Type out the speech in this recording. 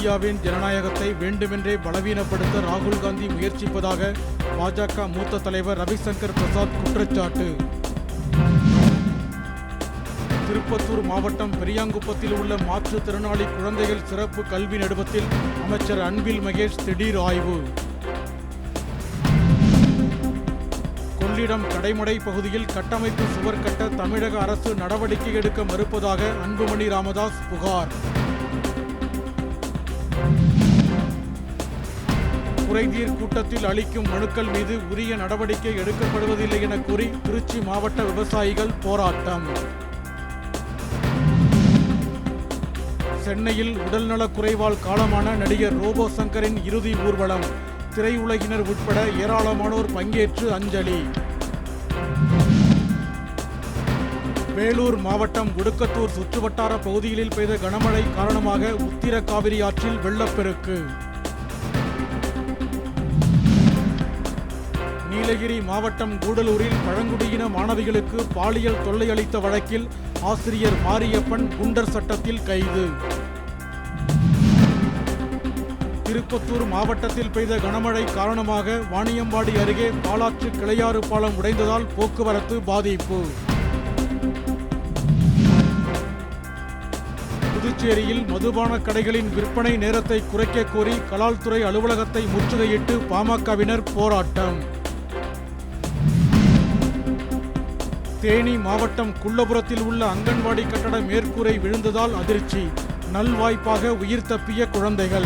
இந்தியாவின் ஜனநாயகத்தை வேண்டுமென்றே பலவீனப்படுத்த ராகுல் காந்தி முயற்சிப்பதாக பாஜக மூத்த தலைவர் ரவிசங்கர் பிரசாத் குற்றச்சாட்டு. திருப்பத்தூர் மாவட்டம் பெரியாங்குப்பத்தில் உள்ள மாற்றுத்திறனாளி குழந்தைகள் சிறப்பு கல்வி நடுவத்தில் அமைச்சர் அன்பில் மகேஷ் திடீர் ஆய்வு. கொள்ளிடம் கடைமடை பகுதியில் கட்டமைப்பு சுவர் கட்ட தமிழக அரசு நடவடிக்கை எடுக்க மறுப்பதாக அன்புமணி ராமதாஸ் புகார். குறைதீர் கூட்டத்தில் அளிக்கும் மனுக்கள் மீது உரிய நடவடிக்கை எடுக்கப்படுவதில்லை என கூறி திருச்சி மாவட்ட விவசாயிகள் போராட்டம். சென்னையில் உடல்நலக் குறைவால் காலமான நடிகர் ரோபோ சங்கரின் இறுதி ஊர்வலம். திரையுலகினர் உட்பட ஏராளமானோர் பங்கேற்று அஞ்சலி. வேலூர் மாவட்டம் உடுக்கத்தூர் சுற்றுவட்டார பகுதிகளில் பெய்த கனமழை காரணமாக உத்திர காவிரி ஆற்றில் வெள்ளப்பெருக்கு. நீலகிரி மாவட்டம் கூடலூரில் பழங்குடியின மாணவிகளுக்கு பாலியல் தொல்லை அளித்த வழக்கில் ஆசிரியர் மாரியப்பன் குண்டர் சட்டத்தில் கைது. திருப்பத்தூர் மாவட்டத்தில் பெய்த கனமழை காரணமாக வாணியம்பாடி அருகே பாலாற்று கிளையாறு பாலம் உடைந்ததால் போக்குவரத்து பாதிப்பு. புதுச்சேரியில் மதுபான கடைகளின் விற்பனை நேரத்தை குறைக்க கோரி கலால்துறை அலுவலகத்தை முற்றுகையிட்டு பாமகவினர் போராட்டம். தேனி மாவட்டம் குள்ளபுரத்தில் உள்ள அங்கன்வாடி கட்டட மேற்கூரை விழுந்ததால் அதிர்ச்சி. நல்வாய்ப்பாக உயிர் தப்பிய குழந்தைகள்.